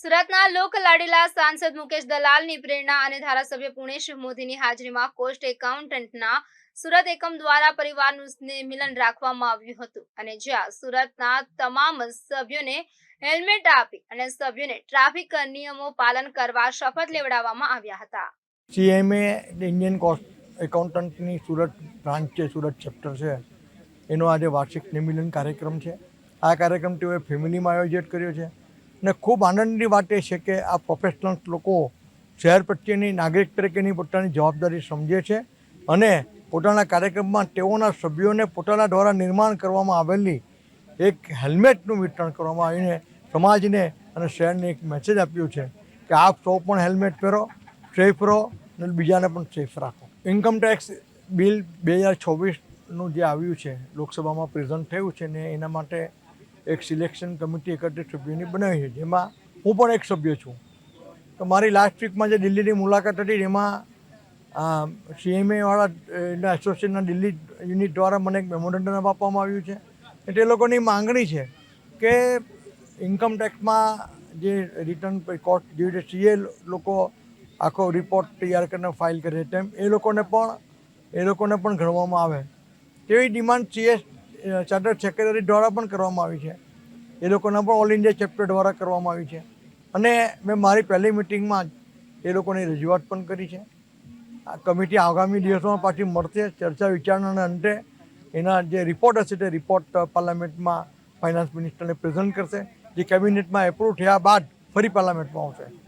સુરતના લોક લાડીલા સાંસદ મુકેશ દલાલની પ્રેરણા અને ધારાસભ્ય પુણેશ મોદીની હાજરીમાં કોસ્ટ એકાઉન્ટન્ટના સુરત એકમ દ્વારા પરિવારનું સ્નેહ મિલન રાખવામાં આવ્યું હતું અને જ્યાં સુરતના તમામ સભ્યોને હેલ્મેટ આપી અને સભ્યોને ટ્રાફિક નિયમો પાલન કરવા શપથ લેવડાવવામાં આવ્યા હતા. સીએમએ ઇન્ડિયન કોસ્ટ એકાઉન્ટન્ટની સુરત બ્રાન્ચ છે, સુરત ચેપ્ટર છે. એનો આજે વાર્ષિક નિમિલન કાર્યક્રમ છે. આ કાર્યક્રમ તેઓએ ફેમિલીમાં આયોજિત કર્યો છે. અને ખૂબ આનંદની વાત એ છે કે આ પ્રોફેશનલ્સ લોકો શહેર પ્રત્યેની, નાગરિક તરીકેની પોતાની જવાબદારી સમજે છે અને પોતાના કાર્યક્રમમાં તેઓના સભ્યોને પોતાના દ્વારા નિર્માણ કરવામાં આવેલી એક હેલ્મેટનું વિતરણ કરવામાં આવીને સમાજને અને શહેરને એક મેસેજ આપ્યું છે કે આપ સૌ પણ હેલ્મેટ પહેરો સેફ રહો અને બીજાને પણ સેફ રાખો. ઇન્કમ ટેક્સ બિલ બે હજાર છવ્વીસનું જે આવ્યું છે, લોકસભામાં પ્રેઝન્ટ થયું છે ને એના માટે એક સિલેક્શન કમિટી એકત્રીસ સભ્યોની બનાવી છે, જેમાં હું પણ એક સભ્ય છું. તો મારી લાસ્ટ વીકમાં જે દિલ્હીની મુલાકાત હતી, એમાં સીએમએવાળા એના એસોસિએશનના દિલ્હી યુનિટ દ્વારા મને એક મેમોરેન્ડમ આપવામાં આવ્યું છે. એટલે એ લોકોની માંગણી છે કે ઇન્કમ ટેક્સમાં જે રિટર્ન કોર્ટ જેવી રીતે સીએ લોકો આખો રિપોર્ટ તૈયાર કરીને ફાઇલ કરે તેમ, એ લોકોને પણ, એ લોકોને પણ ગણવામાં આવે. તેવી ડિમાન્ડ સીએસ ચાર્ટર્ડ સેક્રેટરી દ્વારા પણ કરવામાં આવી છે. એ લોકોના પણ ઓલ ઇન્ડિયા ચેપ્ટર દ્વારા કરવામાં આવી છે. અને મેં મારી પહેલી મિટિંગમાં જ એ લોકોની રજૂઆત પણ કરી છે. આ કમિટી આગામી દિવસોમાં પાછી મળશે, ચર્ચા વિચારણાના અંતે એના જે રિપોર્ટ હશે તે રિપોર્ટ પાર્લામેન્ટમાં ફાઇનાન્સ મિનિસ્ટરને પ્રેઝન્ટ કરશે. જે કેબિનેટમાં એપ્રૂવ થયા બાદ ફરી પાર્લામેન્ટમાં આવશે.